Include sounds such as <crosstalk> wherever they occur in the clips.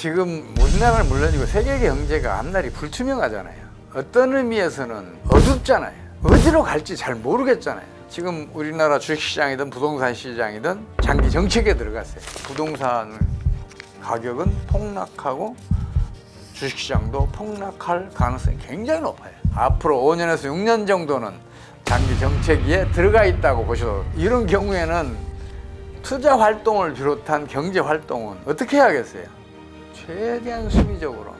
지금 우리나라는 물론이고 세계 경제가 앞날이 불투명하잖아요. 어떤 의미에서는 어둡잖아요. 어디로 갈지 잘 모르겠잖아요. 지금 우리나라 주식시장이든 부동산 시장이든 장기 정책에 들어갔어요. 부동산 가격은 폭락하고 주식시장도 폭락할 가능성이 굉장히 높아요. 앞으로 5년에서 6년 정도는 장기 정책에 들어가 있다고 보셔도 이런 경우에는 투자 활동을 비롯한 경제 활동은 어떻게 해야겠어요? 최대한 수비적으로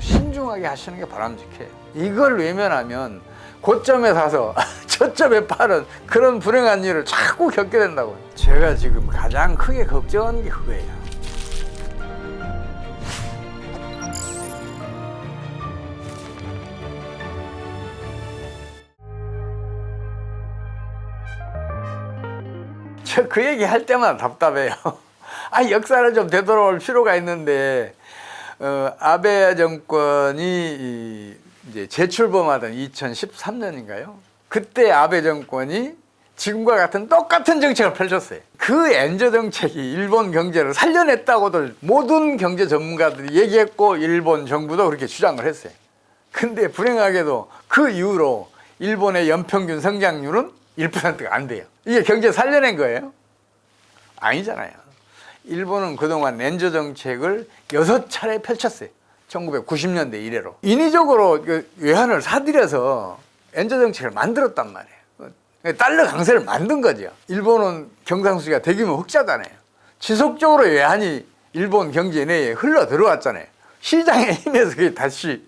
신중하게 하시는 게 바람직해요. 이걸 외면하면 고점에 사서 <laughs> 저점에 파는 그런 불행한 일을 자꾸 겪게 된다고요. 제가 지금 가장 크게 걱정하는 게 그거예요. 저 그 얘기 할 때마다 답답해요. <laughs> 아 역사를 좀 되돌아올 필요가 있는데 어, 아베 정권이 이, 이제 재출범하던 2013년인가요? 그때 아베 정권이 지금과 같은 똑같은 정책을 펼쳤어요. 그 엔저 정책이 일본 경제를 살려냈다고들 모든 경제 전문가들이 얘기했고 일본 정부도 그렇게 주장을 했어요. 근데 불행하게도 그 이후로 일본의 연평균 성장률은 1%가 안 돼요. 이게 경제 살려낸 거예요? 아니잖아요. 일본은 그동안 렌저 정책을 여섯 차례 펼쳤어요. 1990년대 이래로. 인위적으로 그 외환을 사들여서 엔저 정책을 만들었단 말이에요. 달러 강세를 만든 거죠. 일본은 경상수지가 대규모 흑자잖아요. 지속적으로 외환이 일본 경제 내에 흘러 들어왔잖아요. 시장의 힘에서 다시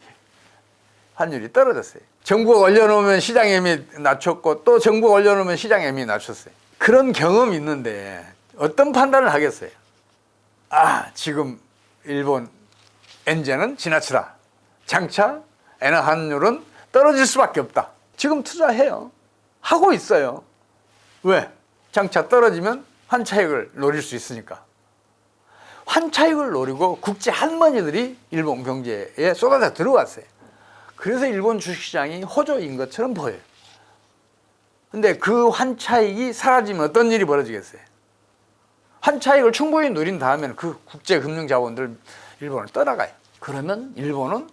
환율이 떨어졌어요. 정부가 올려놓으면 시장의 힘이 낮췄고 또 정부가 올려놓으면 시장의 힘이 낮췄어요. 그런 경험이 있는데 어떤 판단을 하겠어요? 아, 지금 일본 엔제는 지나치다. 장차 엔화 환율은 떨어질 수밖에 없다. 지금 투자해요. 하고 있어요. 왜? 장차 떨어지면 환차익을 노릴 수 있으니까. 환차익을 노리고 국제 할머니들이 일본 경제에 쏟아져 들어왔어요. 그래서 일본 주식시장이 호조인 것처럼 보여요. 근데 그 환차익이 사라지면 어떤 일이 벌어지겠어요? 환 차익을 충분히 누린 다음에는 그 국제 금융 자본들 일본을 떠나가요. 그러면 일본은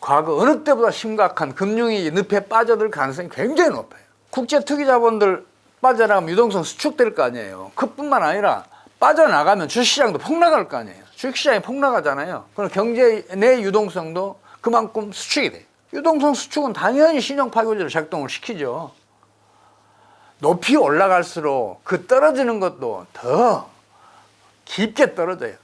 과거 어느 때보다 심각한 금융위 늪에 빠져들 가능성이 굉장히 높아요. 국제 투기 자본들 빠져나가면 유동성 수축될 거 아니에요. 그뿐만 아니라 빠져나가면 주식시장도 폭락할 거 아니에요. 주식시장이 폭락하잖아요. 그럼 경제 내 유동성도 그만큼 수축이 돼요. 유동성 수축은 당연히 신용 파괴제를 작동을 시키죠. 높이 올라갈수록 그 떨어지는 것도 더 깊게 떨어져요.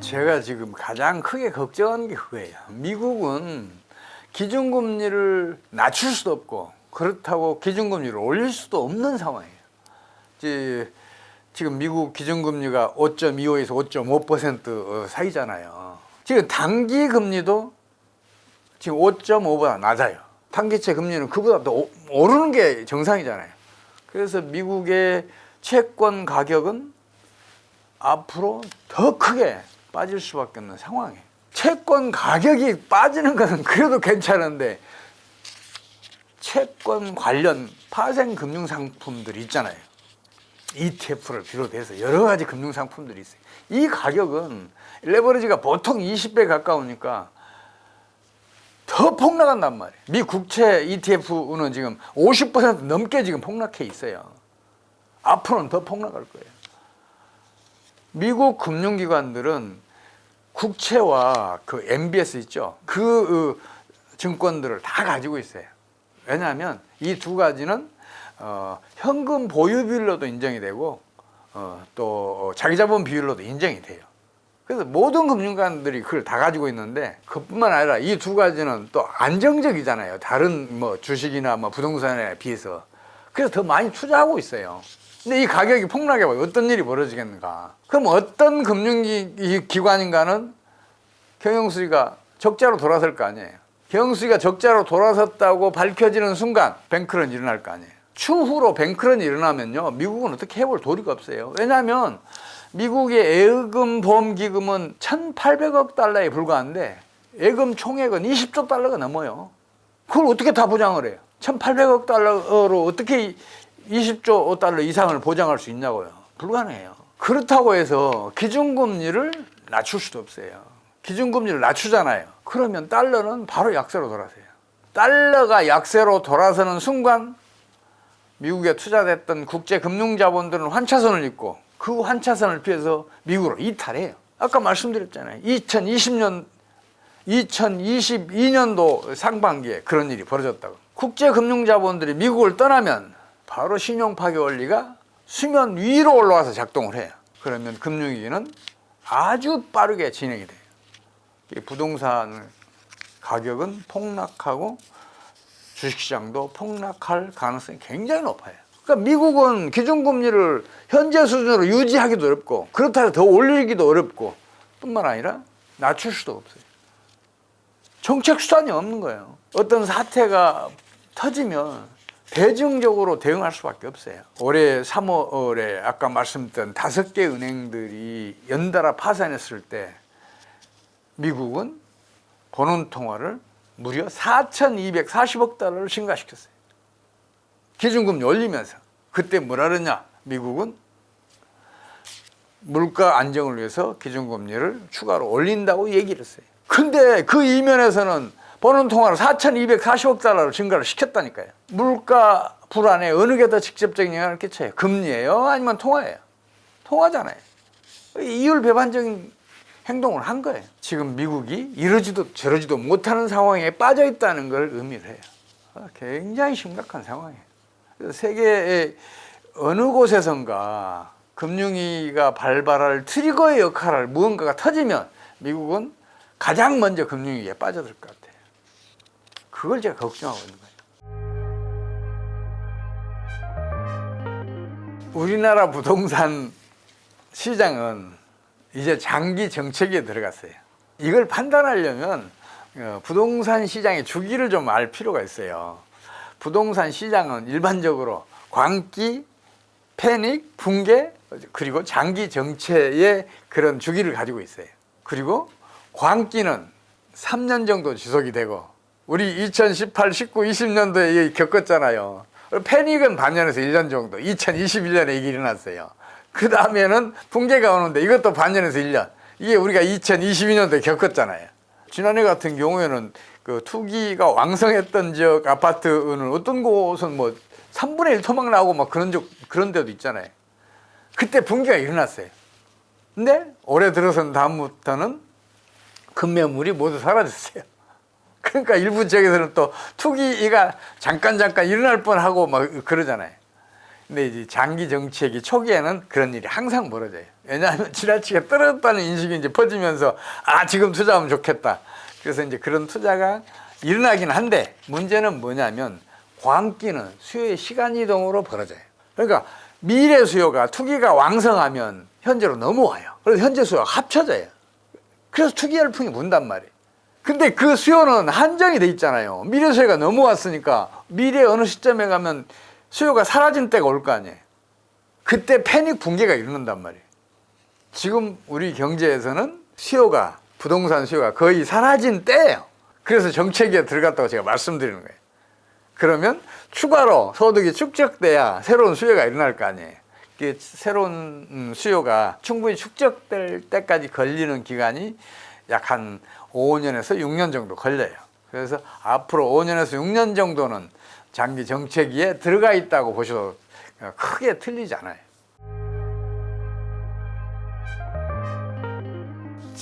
제가 지금 가장 크게 걱정하는 게 그거예요. 미국은 기준금리를 낮출 수도 없고 그렇다고 기준금리를 올릴 수도 없는 상황이에요. 이제 지금 미국 기준금리가 5.25에서 5.5% 사이잖아요. 지금 단기 금리도 지금 5.5보다 낮아요. 단기채 금리는 그보다 더 오- 오르는 게 정상이잖아요. 그래서 미국의 채권 가격은 앞으로 더 크게 빠질 수밖에 없는 상황이에요. 채권 가격이 빠지는 것은 그래도 괜찮은데 채권 관련 파생 금융 상품들이 있잖아요. ETF를 비롯해서 여러 가지 금융 상품들이 있어요. 이 가격은 레버리지가 보통 20배 가까우니까 더 폭락한단 말이에요. 미 국채 ETF는 지금 50% 넘게 지금 폭락해 있어요. 앞으로는 더 폭락할 거예요. 미국 금융기관들은 국채와 그 MBS 있죠. 그 어, 증권들을 다 가지고 있어요. 왜냐하면 이 두 가지는 어, 현금 보유 비율로도 인정이 되고 어, 또 자기 자본 비율로도 인정이 돼요. 그래서 모든 금융기관들이 그걸 다 가지고 있는데 그뿐만 아니라 이 두 가지는 또 안정적이잖아요. 다른 뭐 주식이나 뭐 부동산에 비해서 그래서 더 많이 투자하고 있어요. 근데 이 가격이 폭락해 봐요. 어떤 일이 벌어지겠는가? 그럼 어떤 금융기관인가는 경영수지가 적자로 돌아설 거 아니에요. 경영수지가 적자로 돌아섰다고 밝혀지는 순간 뱅크런 일어날 거 아니에요. 추후로 뱅크런 일어나면요. 미국은 어떻게 해볼 도리가 없어요. 왜냐하면 미국의 예금 보험 기금은 1,800억 달러에 불과한데 예금 총액은 20조 달러가 넘어요. 그걸 어떻게 다 보장을 해요? 1,800억 달러로 어떻게 20조 달러 이상을 보장할 수 있냐고요. 불가능해요. 그렇다고 해서 기준금리를 낮출 수도 없어요. 기준금리를 낮추잖아요. 그러면 달러는 바로 약세로 돌아서요. 달러가 약세로 돌아서는 순간 미국에 투자됐던 국제 금융 자본들은 환차선을 입고 그 환차선을 피해서 미국으로 이탈해요. 아까 말씀드렸잖아요. 2020년 2022년도 상반기에 그런 일이 벌어졌다고. 국제 금융 자본들이 미국을 떠나면 바로 신용 파괴 원리가 수면 위로 올라와서 작동을 해요. 그러면 금융위기는 아주 빠르게 진행이 돼요. 이 부동산 가격은 폭락하고 주식시장도 폭락할 가능성이 굉장히 높아요. 그러니까 미국은 기준금리를 현재 수준으로 유지하기도 어렵고 그렇다고 더 올리기도 어렵고 뿐만 아니라 낮출 수도 없어요. 정책 수단이 없는 거예요. 어떤 사태가 터지면 대중적으로 대응할 수밖에 없어요. 올해 3월에 아까 말씀드린 다섯 개 은행들이 연달아 파산했을 때 미국은 본원 통화를 무려 4,240억 달러를 증가시켰어요. 기준금리 올리면서 그때 뭐라 그러냐? 미국은 물가 안정을 위해서 기준금리를 추가로 올린다고 얘기를 했어요. 근데 그 이면에서는 버는 통화를 4,240억 달러로 증가를 시켰다니까요. 물가 불안에 어느 게 더 직접적인 영향을 끼쳐요? 금리예요? 아니면 통화예요? 통화잖아요. 이율 배반적인 행동을 한 거예요. 지금 미국이 이러지도 저러지도 못하는 상황에 빠져 있다는 걸 의미를 해요. 어, 굉장히 심각한 상황이에요. 세계의 어느 곳에선가 금융위가 발발할 트리거의 역할을 무언가가 터지면 미국은 가장 먼저 금융위기에 빠져들 것 같아요. 그걸 제가 걱정하고 있는 거예요. 우리나라 부동산 시장은 이제 장기 정책에 들어갔어요. 이걸 판단하려면 어, 부동산 시장의 주기를 좀 알 필요가 있어요. 부동산 시장은 일반적으로 광기, 패닉, 붕괴, 그리고 장기 정체의 그런 주기를 가지고 있어요. 그리고 광기는 3년 정도 지속이 되고 우리 2018, 19, 20년도에 겪었잖아요. 패닉은 반년에서 1년 정도, 2021년에 이게 일어났어요. 그 다음에는 붕괴가 오는데 이것도 반년에서 1년. 이게 우리가 2022년도에 겪었잖아요. 지난해 같은 경우에는 그 투기가 왕성했던 지역 아파트는 어떤 곳은 뭐 3분의 1 토막 나고 막 그런 적, 그런 데도 있잖아요. 그때 붕괴가 일어났어요. 근데 올해 들어선 다음부터는 급매물이 모두 사라졌어요. <laughs> 그러니까 일부 지역에서는 또 투기가 잠깐 잠깐 일어날 뻔하고 막 그러잖아요. 근데 이제 장기 정책이 초기에는 그런 일이 항상 벌어져요. 왜냐하면 지나치게 떨어졌다는 인식이 이제 퍼지면서 아 지금 투자하면 좋겠다. 그래서 이제 그런 투자가 일어나긴 한데 문제는 뭐냐면 광기는 수요의 시간 이동으로 벌어져요. 그러니까 미래 수요가 투기가 왕성하면 현재로 넘어와요. 그래서 현재 수요가 합쳐져요. 그래서 투기 열풍이 분단 말이에요. 근데 그 수요는 한정이 돼 있잖아요. 미래 수요가 넘어왔으니까 미래 어느 시점에 가면 수요가 사라진 때가 올 거 아니에요. 그때 패닉 붕괴가 일어난단 말이에요. 지금 우리 경제에서는 수요가 부동산 수요가 거의 사라진 때예요. 그래서 정책에 들어갔다고 제가 말씀드리는 거예요. 그러면 추가로 소득이 축적돼야 새로운 수요가 일어날 거 아니에요. 그 새로운 음, 수요가 충분히 축적될 때까지 걸리는 기간이 약 한 5년에서 6년 정도 걸려요. 그래서 앞으로 5년에서 6년 정도는 장기 정책위에 들어가 있다고 보셔도 크게 틀리지 않아요.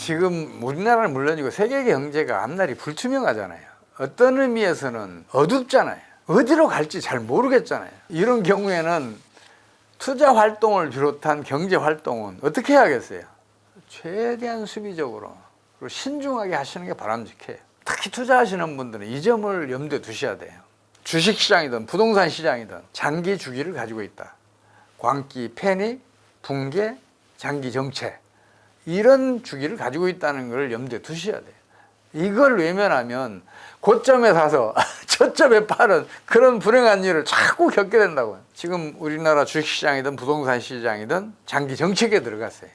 지금 우리나라는 물론이고 세계 경제가 앞날이 불투명하잖아요. 어떤 의미에서는 어둡잖아요. 어디로 갈지 잘 모르겠잖아요. 이런 경우에는 투자 활동을 비롯한 경제 활동은 어떻게 해야겠어요? 최대한 수비적으로 그리고 신중하게 하시는 게 바람직해요. 특히 투자하시는 분들은 이 점을 염두에 두셔야 돼요. 주식 시장이든 부동산 시장이든 장기 주기를 가지고 있다. 광기, 패닉, 붕괴, 장기 정체 이런 주기를 가지고 있다는 걸 염두에 두셔야 돼요. 이걸 외면하면 고점에 사서 <laughs> 저점에 파는 그런 불행한 일을 자꾸 겪게 된다고요. 지금 우리나라 주식시장이든 부동산 시장이든 장기 정책에 들어갔어요.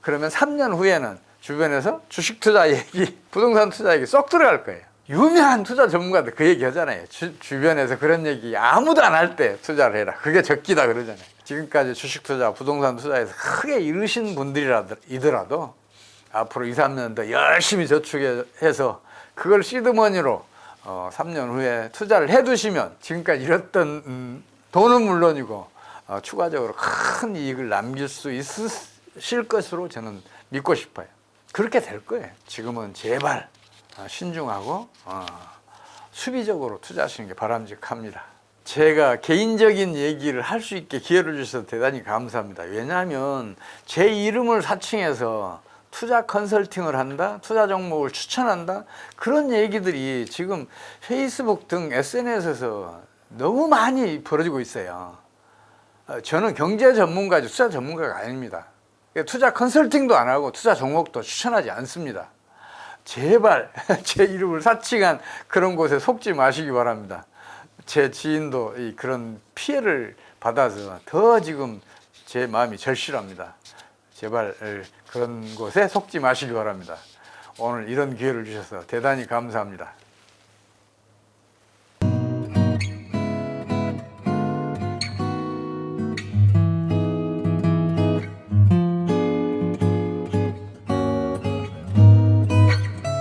그러면 3년 후에는 주변에서 주식 투자 얘기, <laughs> 부동산 투자 얘기 쏙 들어갈 거예요. 유명한 투자 전문가들 그 얘기 하잖아요. 주, 주변에서 그런 얘기 아무도 안 할 때 투자를 해라. 그게 적기다 그러잖아요. 지금까지 주식 투자, 부동산 투자에서 크게 이르신 분들이더라도 앞으로 2, 3년 더 열심히 저축해서 그걸 시드머니로 어, 3년 후에 투자를 해 두시면 지금까지 잃었던 음, 돈은 물론이고 어, 추가적으로 큰 이익을 남길 수 있으실 것으로 저는 믿고 싶어요. 그렇게 될 거예요. 지금은 제발 어, 신중하고 어, 수비적으로 투자하시는 게 바람직합니다. 제가 개인적인 얘기를 할 수 있게 기회를 주셔서 대단히 감사합니다. 왜냐하면 제 이름을 사칭해서 투자 컨설팅을 한다, 투자 종목을 추천한다 그런 얘기들이 지금 페이스북 등 SNS에서 너무 많이 벌어지고 있어요. 어, 저는 경제 전문가지 투자 전문가가 아닙니다. 투자 컨설팅도 안 하고 투자 종목도 추천하지 않습니다. 제발 <laughs> 제 이름을 사칭한 그런 곳에 속지 마시기 바랍니다. 제 지인도 이 그런 피해를 받아서 더 지금 제 마음이 절실합니다. 제발 그런 곳에 속지 마시기 바랍니다. 오늘 이런 기회를 주셔서 대단히 감사합니다.